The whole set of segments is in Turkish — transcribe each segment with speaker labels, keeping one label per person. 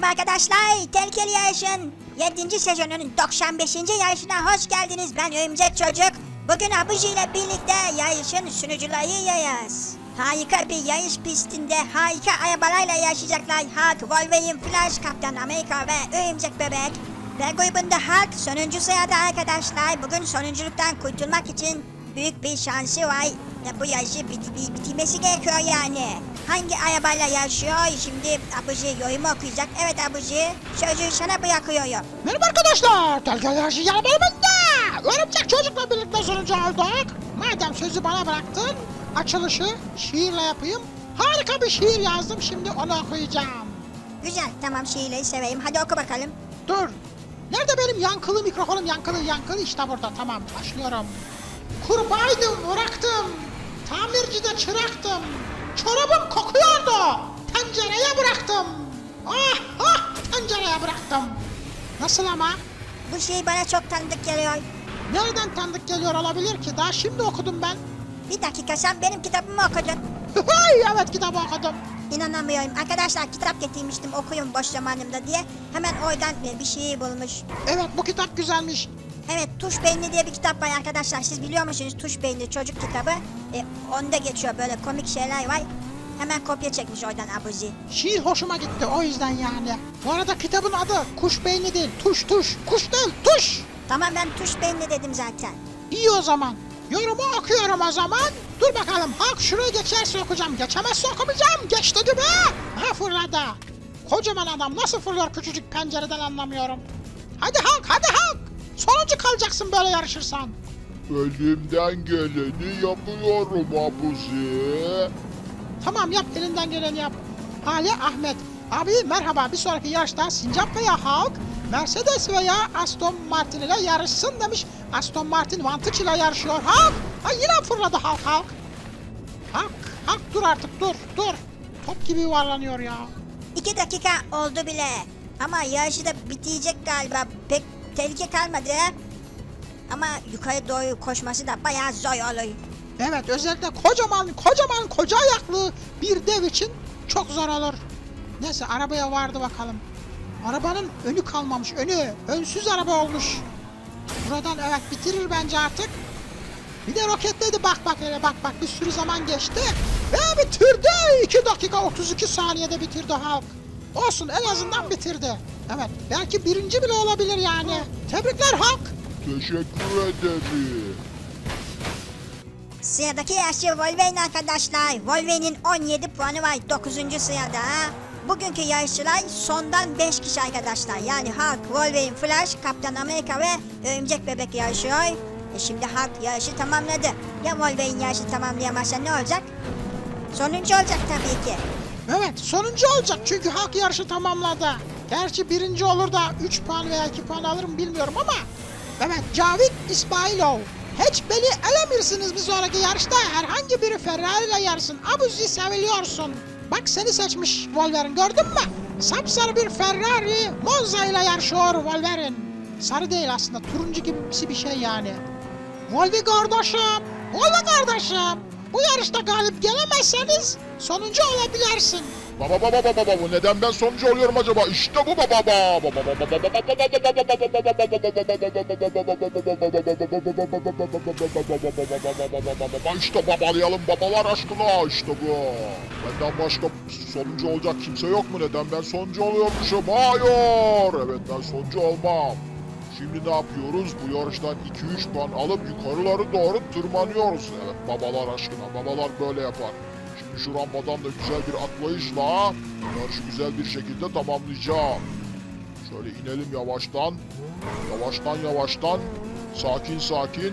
Speaker 1: Merhaba arkadaşlar. Tehlikeli Yarış'ın 7. sezonunun 95. yarışına hoş geldiniz. Ben Örümcek Çocuk. Bugün Abuji ile birlikte yarışın sunucularıyız. Harika bir yarış pistinde harika arabalarla yarışacaklar. Hulk, Wolverine, Flash, Kaptan Amerika ve Örümcek Bebek. Ve grubunda Hulk sonuncu sırada arkadaşlar. Bugün sonunculuktan kurtulmak için büyük bir şansı var. Ya bu yarışı bit- bit- bitirmesi gerekiyor yani. Hangi arabayla yarışıyor? Şimdi Abuji yorumu okuyacak. Evet Abuji, sözü sana bırakıyorum.
Speaker 2: Merhaba arkadaşlar. Telgeler yarı bölümünde. Örümcek çocukla birlikte sonucu olduk. Madem sözü bana bıraktın, açılışı şiirle yapayım. Harika bir şiir yazdım şimdi onu okuyacağım.
Speaker 1: Güzel, tamam şiirleri seveyim. Hadi oku bakalım.
Speaker 2: Dur. Nerede benim yankılı mikrofonum yankılı yankılı işte burada tamam başlıyorum. Kurbağaydım bıraktım. Tamircide çıraktım. Çorabım kokuyordu. Tencereye bıraktım. Ah ah tencereye bıraktım. Nasıl ama?
Speaker 1: Bu şiir bana çok tanıdık geliyor.
Speaker 2: Nereden tanıdık geliyor olabilir ki? Daha şimdi okudum ben.
Speaker 1: Bir dakika sen benim kitabımı okudun.
Speaker 2: Hey, evet kitabı okudum.
Speaker 1: İnanamıyorum. Arkadaşlar kitap getirmiştim okuyun boş zamanımda diye. Hemen oradan bir şiir bulmuş.
Speaker 2: Evet bu kitap güzelmiş.
Speaker 1: Evet Tuş Beyni diye bir kitap var arkadaşlar. Siz biliyor musunuz Tuş Beyni çocuk kitabı? E, onda geçiyor böyle komik şeyler var. Hemen kopya çekmiş oradan Abuzi.
Speaker 2: Şiir hoşuma gitti o yüzden yani. Bu arada kitabın adı Kuş Beyni değil. Tuş tuş. Kuş değil tuş.
Speaker 1: Tamam ben Tuş Beyni dedim zaten.
Speaker 2: İyi o zaman. Yorumu okuyorum o zaman. Dur bakalım halk şuraya geçerse okuyacağım. Geçemezse okumayacağım. Geçti gibi. Ha fırladı. Kocaman adam nasıl fırlıyor küçücük pencereden anlamıyorum. Hadi halk hadi halk. Sonuncu kalacaksın böyle yarışırsan.
Speaker 3: Elimden geleni yapıyorum abuzi.
Speaker 2: Tamam yap elinden geleni yap. Ali Ahmet. Abi merhaba bir sonraki yarışta Sincap veya Hulk Mercedes veya Aston Martin ile yarışsın demiş. Aston Martin Vantage ile yarışıyor. Hulk! Ha yine fırladı Hulk Hulk. Hulk, Hulk dur artık dur dur. Top gibi yuvarlanıyor ya.
Speaker 1: İki dakika oldu bile. Ama yarışı da bitecek galiba. Pek tehlike kalmadı. Ama yukarı doğru koşması da bayağı zor olur.
Speaker 2: Evet özellikle kocaman kocaman koca ayaklı bir dev için çok zor olur. Neyse arabaya vardı bakalım. Arabanın önü kalmamış önü. Önsüz araba olmuş. Buradan evet bitirir bence artık. Bir de roketledi bak bak hele bak bak bir sürü zaman geçti. Ve bitirdi. 2 dakika 32 saniyede bitirdi Hulk. Olsun en azından bitirdi. Evet belki birinci bile olabilir yani. Tebrikler Hulk.
Speaker 3: Teşekkür ederim.
Speaker 1: Sıradaki yarışçı Wolverine arkadaşlar. Wolverine'in 17 puanı var 9. sırada. Bugünkü yarışçılar sondan 5 kişi arkadaşlar. Yani Hulk, Wolverine, Flash, Kaptan Amerika ve Örümcek Bebek yarışıyor. E şimdi Hulk yarışı tamamladı. Ya Wolverine yarışı tamamlayamazsa ne olacak? Sonuncu olacak tabii ki.
Speaker 2: Evet sonuncu olacak çünkü Hulk yarışı tamamladı. Gerçi birinci olur da 3 puan veya 2 puan alırım bilmiyorum ama. Evet Cavit İsmailov. Beni elemirsiniz bir sonraki yarışta herhangi biri Ferrari ile yarışsın. Abuzi seviliyorsun. Bak seni seçmiş Wolverine gördün mü? Sapsarı bir Ferrari Monza ile yarışıyor Wolverine. Sarı değil aslında turuncu gibisi bir şey yani. Volvi kardeşim, Volvi kardeşim. Bu yarışta galip gelemezseniz sonuncu olabilirsin.
Speaker 3: Baba baba baba baba neden ben sonucu oluyorum acaba? İşte bu baba baba. İşte babalayalım babalar aşkına işte bu. Benden başka sonuncu olacak kimse yok mu? Neden ben sonuncu oluyormuşum? Hayır. Evet ben sonuncu olmam. Şimdi ne yapıyoruz? Bu yarıştan 2-3 puan alıp yukarıları doğru tırmanıyoruz. Evet babalar aşkına babalar böyle yapar. Şu rampadan da güzel bir atlayışla yarışı güzel bir şekilde tamamlayacağım. Şöyle inelim yavaştan. Yavaştan yavaştan. Sakin sakin.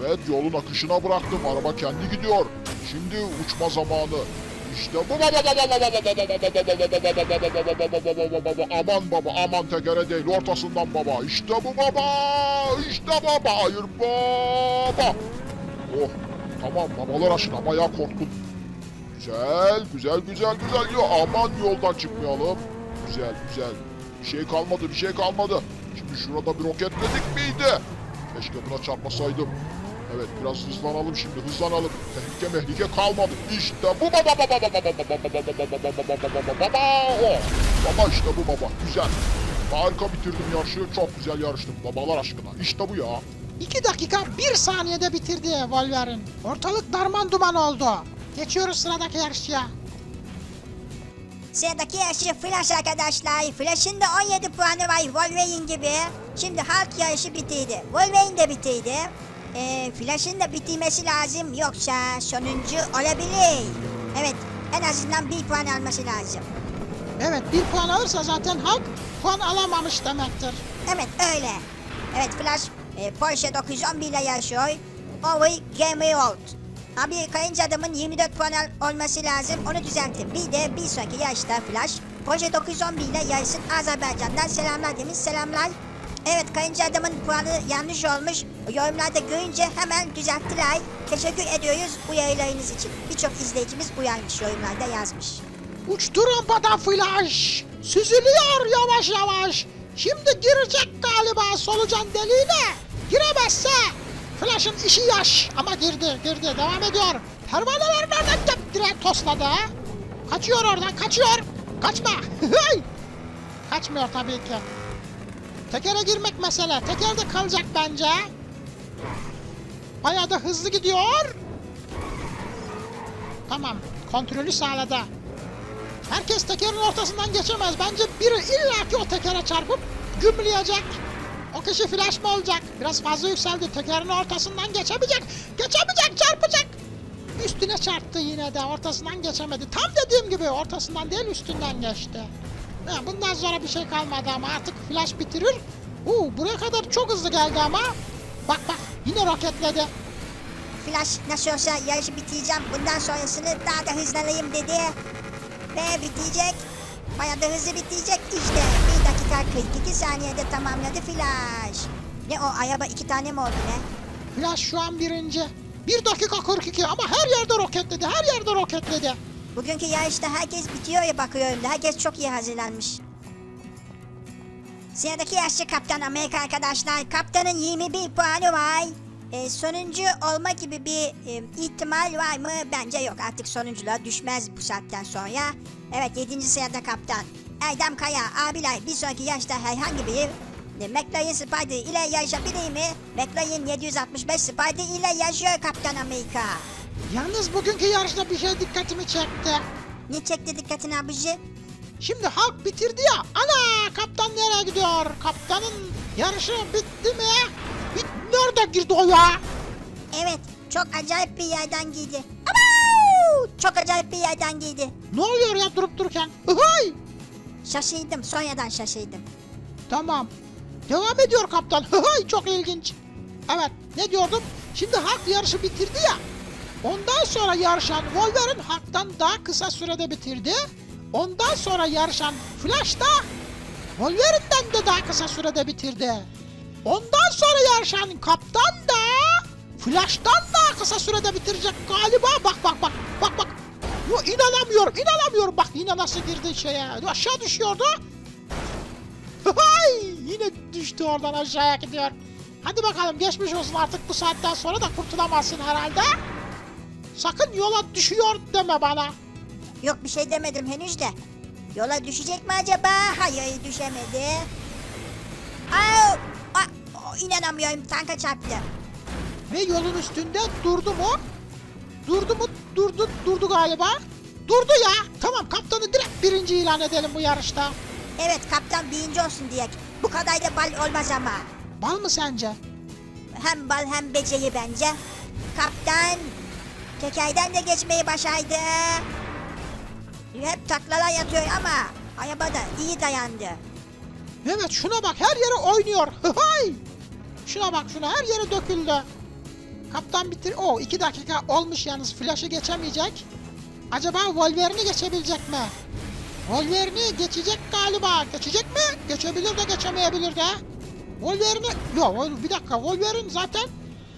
Speaker 3: Evet yolun akışına bıraktım. Araba kendi gidiyor. Şimdi uçma zamanı. İşte bu aman baba aman tekere değil ortasından baba işte bu baba işte baba hayır baba oh tamam babalar aşına bayağı korktum Güzel, güzel, güzel, güzel. Yo, aman yoldan çıkmayalım. Güzel, güzel. Bir şey kalmadı, bir şey kalmadı. Şimdi şurada bir roketledik miydi? Keşke buna çarpmasaydım. Evet, biraz hızlanalım şimdi, hızlanalım. Tehlike mehlike kalmadı. İşte bu baba baba baba baba baba baba oh. baba baba baba baba baba işte bu baba, güzel. Harika bitirdim yarışı, çok güzel yarıştım babalar aşkına. İşte bu ya.
Speaker 2: 2 dakika 1 saniyede bitirdi Wolverine. Ortalık darman duman oldu. Geçiyoruz sıradaki yarışçıya.
Speaker 1: Sıradaki yarışı Flash arkadaşlar. Flash'ın da 17 puanı var Wolverine gibi. Şimdi Hulk yarışı bitirdi. Wolverine de bitirdi. Ee, Flash'ın da bitirmesi lazım yoksa sonuncu olabilir. Evet en azından bir puan alması lazım.
Speaker 2: Evet 1 puan alırsa zaten Hulk puan alamamış demektir.
Speaker 1: Evet öyle. Evet Flash e, Porsche 911 ile yarışıyor. Over Game World. Abi kayınca adamın 24 puan olması lazım. Onu düzeltin. Bir de bir sonraki yarışta Flash Porsche 911 ile yarışsın. Azerbaycan'dan selamlar demiş. Selamlar. Evet kayınca adamın puanı yanlış olmuş. Yorumlarda görünce hemen düzelttiler. Teşekkür ediyoruz uyarılarınız için. Birçok izleyicimiz uyarmış yorumlarda yazmış.
Speaker 2: Uçtu rampadan Flash. Süzülüyor yavaş yavaş. Şimdi girecek galiba solucan deliğine. Giremezse Flash'ın işi yaş. Ama girdi girdi devam ediyor. Pervaneler nereden direkt tosladı? Kaçıyor oradan kaçıyor. Kaçma. Kaçmıyor tabii ki. Tekere girmek mesele. Tekerde kalacak bence. Bayağı da hızlı gidiyor. Tamam. Kontrolü sağladı. Herkes tekerin ortasından geçemez. Bence biri illaki o tekere çarpıp gümleyecek. O kişi flash mı olacak? Biraz fazla yükseldi. Tekerin ortasından geçemeyecek. Geçemeyecek, çarpacak. Üstüne çarptı yine de. Ortasından geçemedi. Tam dediğim gibi ortasından değil üstünden geçti. Bundan sonra bir şey kalmadı ama artık flash bitirir. Uu, buraya kadar çok hızlı geldi ama. Bak bak yine roketledi.
Speaker 1: Flash nasıl olsa yarışı bitireceğim. Bundan sonrasını daha da hızlanayım dedi. Ve bitecek. Bayağı da hızlı bitecek. İşte 1 dakika 42 saniyede tamamladı Flash. Ne o araba iki tane mi oldu ne?
Speaker 2: Flash şu an birinci. 1 dakika 42 ama her yerde roketledi. Her yerde roketledi.
Speaker 1: Bugünkü yarışta herkes bitiyor ya bakıyorum da herkes çok iyi hazırlanmış. Sıradaki yarışçı Kaptan Amerika arkadaşlar. Kaptanın 21 puanı var. Ee, sonuncu olma gibi bir e, ihtimal var mı? Bence yok. Artık sonunculuğa düşmez bu saatten sonra. Evet 7. sırada kaptan. Erdem Kaya abiler bir sonraki yarışta herhangi bir e, McLaren Spider ile yarışabilir mi? McLaren 765 Spider ile yarışıyor Kaptan Amerika.
Speaker 2: Yalnız bugünkü yarışta bir şey dikkatimi çekti.
Speaker 1: Ne çekti dikkatini abici?
Speaker 2: Şimdi Hulk bitirdi ya. Ana kaptan nereye gidiyor? Kaptanın yarışı bitti mi? Bit nerede girdi o ya?
Speaker 1: Evet, çok acayip bir yerden giydi. Abau! Çok acayip bir yerden giydi.
Speaker 2: Ne oluyor ya durup dururken? Hıhıy!
Speaker 1: Şaşırdım, sonradan şaşırdım.
Speaker 2: Tamam. Devam ediyor kaptan. Çok ilginç. Evet ne diyordum? Şimdi Hulk yarışı bitirdi ya. Ondan sonra yarışan Wolverine Hulk'tan daha kısa sürede bitirdi. Ondan sonra yarışan Flash da Wolverine'den de daha kısa sürede bitirdi. Ondan sonra yarışan Kaptan da Flash'tan daha kısa sürede bitirecek galiba. Bak bak bak bak bak. Yo, inanamıyorum inanamıyorum. Bak yine nasıl girdi şeye. Aşağı düşüyordu. Hay! Yine düştü oradan aşağıya gidiyor. Hadi bakalım geçmiş olsun artık bu saatten sonra da kurtulamazsın herhalde. Sakın yola düşüyor deme bana.
Speaker 1: Yok bir şey demedim henüz de. Yola düşecek mi acaba? Hayır düşemedi. Aa, o, inanamıyorum tanka çarptı.
Speaker 2: Ve yolun üstünde durdu mu? Durdu mu? Durdu, durdu galiba. Durdu ya. Tamam kaptanı direkt birinci ilan edelim bu yarışta.
Speaker 1: Evet kaptan birinci olsun diye. Bu kadar da bal olmaz ama.
Speaker 2: Bal mı sence?
Speaker 1: Hem bal hem beceri bence. Kaptan tekerden de geçmeyi başardı. Hep taklalar yatıyor ama araba da iyi dayandı.
Speaker 2: Evet şuna bak her yere oynuyor. Hay! Şuna bak şuna her yere döküldü. Kaptan bitir. O iki dakika olmuş yalnız flash'ı geçemeyecek. Acaba Wolverine'i geçebilecek mi? Wolverine'i geçecek galiba. Geçecek mi? Geçebilir de geçemeyebilir de. Wolverine'i... Yok bir dakika Wolverine zaten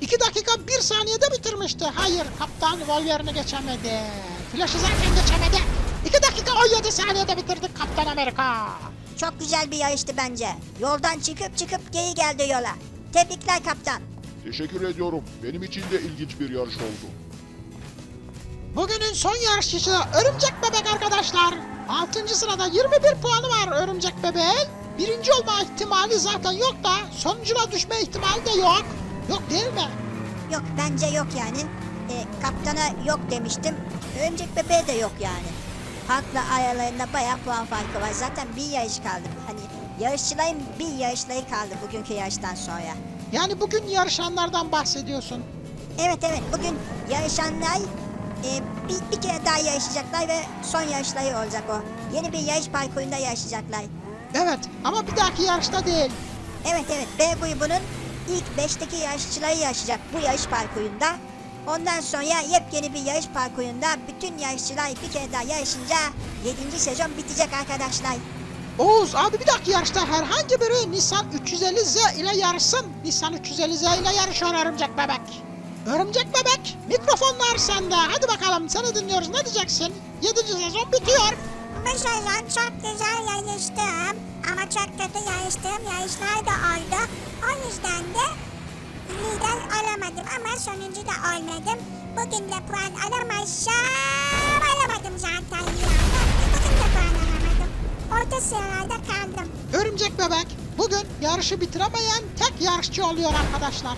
Speaker 2: 2 dakika 1 saniyede bitirmişti. Hayır kaptan Wolverine'i geçemedi. Flash'ı zaten geçemedi. 2 dakika 17 saniyede bitirdik Kaptan Amerika.
Speaker 1: Çok güzel bir yarıştı bence. Yoldan çıkıp çıkıp geri geldi yola. Tebrikler kaptan.
Speaker 3: Teşekkür ediyorum. Benim için de ilginç bir yarış oldu.
Speaker 2: Bugünün son yarışçısı Örümcek Bebek arkadaşlar. 6. sırada 21 puanı var Örümcek Bebek'in. Birinci olma ihtimali zaten yok da sonucuna düşme ihtimali de yok. Yok değil mi?
Speaker 1: Yok bence yok yani. E, kaptana yok demiştim. Örümcek bebeğe de yok yani. Hakla aralarında bayağı puan farkı var. Zaten bir yarış kaldı. Hani yarışçıların bir yarışları kaldı bugünkü yarıştan sonra.
Speaker 2: Yani bugün yarışanlardan bahsediyorsun.
Speaker 1: Evet evet bugün yarışanlar e, bir, bir kere daha yarışacaklar ve son yarışları olacak o. Yeni bir yarış parkurunda yarışacaklar.
Speaker 2: Evet ama bir dahaki yarışta değil.
Speaker 1: Evet evet B grubunun ilk 5'teki yarışçıları yarışacak bu yarış parkurunda. Ondan sonra yepyeni bir yarış parkurunda bütün yarışçılar bir kere daha yarışınca 7. sezon bitecek arkadaşlar.
Speaker 2: Oğuz abi bir dahaki yarışta herhangi biri Nissan 350Z ile yarışsın. Nissan 350Z ile yarışıyor Örümcek Bebek. Örümcek Bebek mikrofonlar sende. Hadi bakalım seni dinliyoruz ne diyeceksin? 7. sezon bitiyor.
Speaker 4: Bu sezon çok güzel yarıştım. Ama çok kötü yarıştığım yarışlar da oldu. O yüzden de lider alamadım ama sonuncu da olmadım. Bugün de puan alamazsam alamadım zaten ya. Orta sıralarda kaldım.
Speaker 2: Örümcek Bebek bugün yarışı bitiremeyen tek yarışçı oluyor arkadaşlar.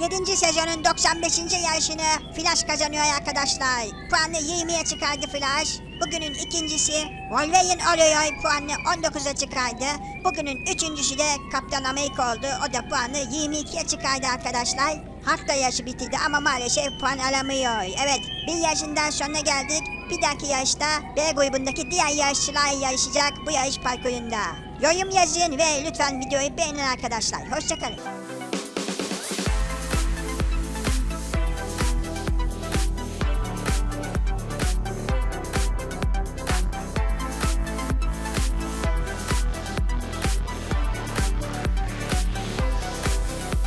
Speaker 1: 7. sezonun 95. yarışını Flash kazanıyor arkadaşlar. Puanı 20'ye çıkardı Flash. Bugünün ikincisi Wolverine oluyor. Puanını 19'a çıkardı. Bugünün üçüncüsü de Kaptan Amerika oldu. O da puanı 22'ye çıkardı arkadaşlar. Hafta yarışı bitirdi ama maalesef puan alamıyor. Evet bir yarışından sonra geldik. Bir dahaki yarışta B grubundaki diğer yarışçılar yarışacak bu yarış parkurunda. Yorum yazın ve lütfen videoyu beğenin arkadaşlar. Hoşçakalın.